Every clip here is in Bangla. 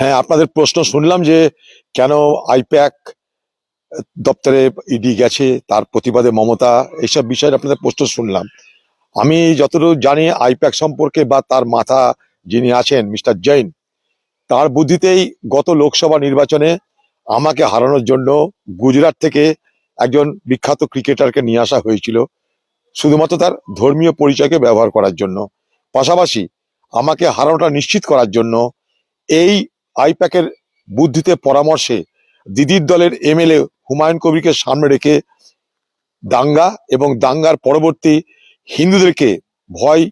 হ্যাঁ আপনাদের প্রশ্ন শুনলাম যে কেন আইপ্যাক দপ্তরে ইডি গেছে, তার প্রতিবাদে মমতা, এইসব বিষয়ে আপনাদের প্রশ্ন শুনলাম। আমি যতটুকু জানি আইপ্যাক সম্পর্কে বা তার মাথা যিনি আছেন, মিস্টার জৈন, তার বুদ্ধিতেই গত লোকসভা নির্বাচনে আমাকে হারানোর জন্য গুজরাট থেকে একজন বিখ্যাত ক্রিকেটারকে নিয়ে আসা হয়েছিল, শুধুমাত্র তার ধর্মীয় পরিচয়কে ব্যবহার করার জন্য। পাশাপাশি আমাকে হারানোটা নিশ্চিত করার জন্য এই আইপ্যাকের বুদ্ধিতে পরামর্শে দিদির দলের এমএলএ হুমায়ুন কবিরকে সামনে রেখে দাঙ্গা এবং দাঙ্গার পরবর্তী হিন্দুদেরকে ভয়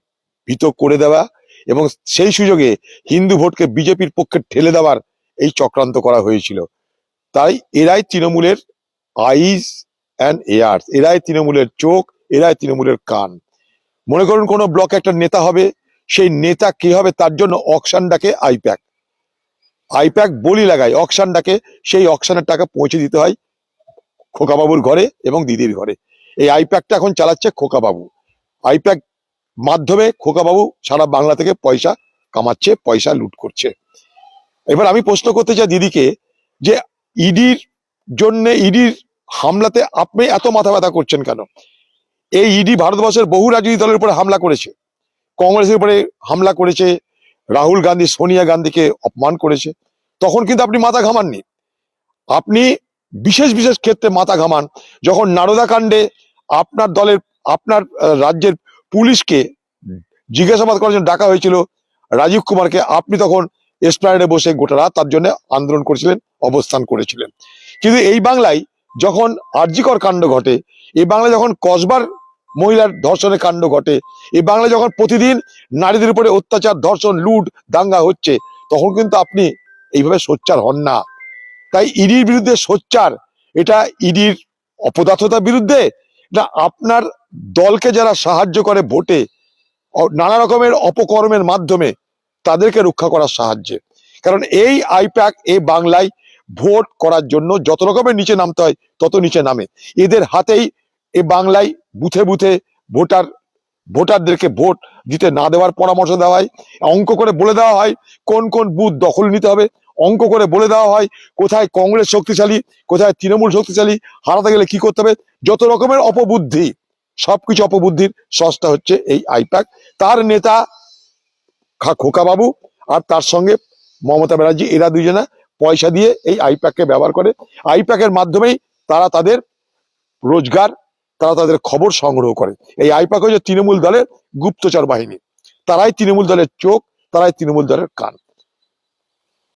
ভীত করে দেওয়া এবং সেই সুযোগে হিন্দু ভোটকে বিজেপির পক্ষে ঠেলে দেওয়ার এই চক্রান্ত করা হয়েছিল। তাই এরাই তৃণমূলের আইজ অ্যান্ড এয়ার্স, এরাই তৃণমূলের চোখ, এরাই তৃণমূলের কান। মনে করুন কোনো ব্লকে একটা নেতা হবে, সেই নেতা কি হবে তার জন্য অকশান ডাকে আইপ্যাক। আইপ্যাক বলি লাগায়। অকশান ডাকে সেই অকশানের টাকা পৌঁছে দিতে হয় খোকাবাবুর ঘরে এবং দিদির ঘরে। এই আইপ্যাকটা এখন চালাচ্ছে খোকাবাবু। আইপ্যাক মাধ্যমে খোকাবাবু সারা বাংলা থেকে পয়সা কামাচ্ছে, পয়সা লুট করছে। এবার আমি প্রশ্ন করতে চাই দিদিকে যে ইডির জন্য, ইডির হামলাতে আপনি এত মাথা ব্যথা করছেন কেন? এই ইডি ভারতবর্ষের বহু রাজনৈতিক দলের উপরে হামলা করেছে। কংগ্রেসের উপরে হামলা করেছে রাহুল গান্ধী, সোনিয়া গান্ধীকে অপমান করেছে। তখন কিন্তু আপনি মাথা ঘামাননি। আপনি বিশেষ বিশেষ ক্ষেত্রে মাথা ঘামান। যখন নারদা কাণ্ডে আপনার দলের, আপনার রাজ্যের পুলিশকে জিজ্ঞাসাবাদ করার জন্য ডাকা হয়েছিল রাজীব কুমারকে, আপনি তখন এসপ্লানেডে বসে গোটা রাত তার জন্য আন্দোলন করেছিলেন, অবস্থান করেছিলেন। কিন্তু এই বাংলায় যখন আর্যিকর কাণ্ড ঘটে, এই বাংলায় যখন কসবার মহিলার ধর্ষণের কাণ্ড ঘটে। এই বাংলায় যখন প্রতিদিন নারীদের উপরে অত্যাচার ধর্ষণ লুট, দাঙ্গা হচ্ছে, তখন কিন্তু আপনি এইভাবে সোচ্চার হন না। তাই ইডির বিরুদ্ধে সোচ্চার, এটা ইডির অপদার্থতার বিরুদ্ধে না আপনার দলকে যারা সাহায্য করে ভোটে নানা রকমের অপকর্মের মাধ্যমে তাদেরকে রক্ষা করার সাহায্যে। কারণ এই আইপ্যাক এ বাংলায় ভোট করার জন্য যত রকমের নিচে নামতে হয়, তত নিচে নামে। এদের হাতেই এ বাংলায় বুথে বুথে ভোটার, ভোটারদেরকে ভোট দিতে না দেওয়ার পরামর্শ দেওয়া হয়। অঙ্ক করে বলে দেওয়া হয় কোন কোন বুথ দখল নিতে হবে। অঙ্ক করে বলে দেওয়া হয় কোথায় কংগ্রেস শক্তিশালী, কোথায় তৃণমূল শক্তিশালী, হারাতে গেলে কি করতে হবে? যত রকমের অপবুদ্ধি, সবকিছু অপবুদ্ধির সস্তা হচ্ছে এই আইপ্যাক। তার নেতা খোকাবাবু আর তার সঙ্গে মমতা ব্যানার্জি, এরা দুজনা পয়সা দিয়ে এই আইপ্যাককে ব্যবহার করে। আইপ্যাকের মাধ্যমেই তারা তাদের রোজগার তারা তাদের খবর সংগ্রহ করে। এই আইপাক হচ্ছে তৃণমূল দলের গুপ্তচর বাহিনী। তারাই তৃণমূল দলের চোখ, তারাই তৃণমূল দলের কান।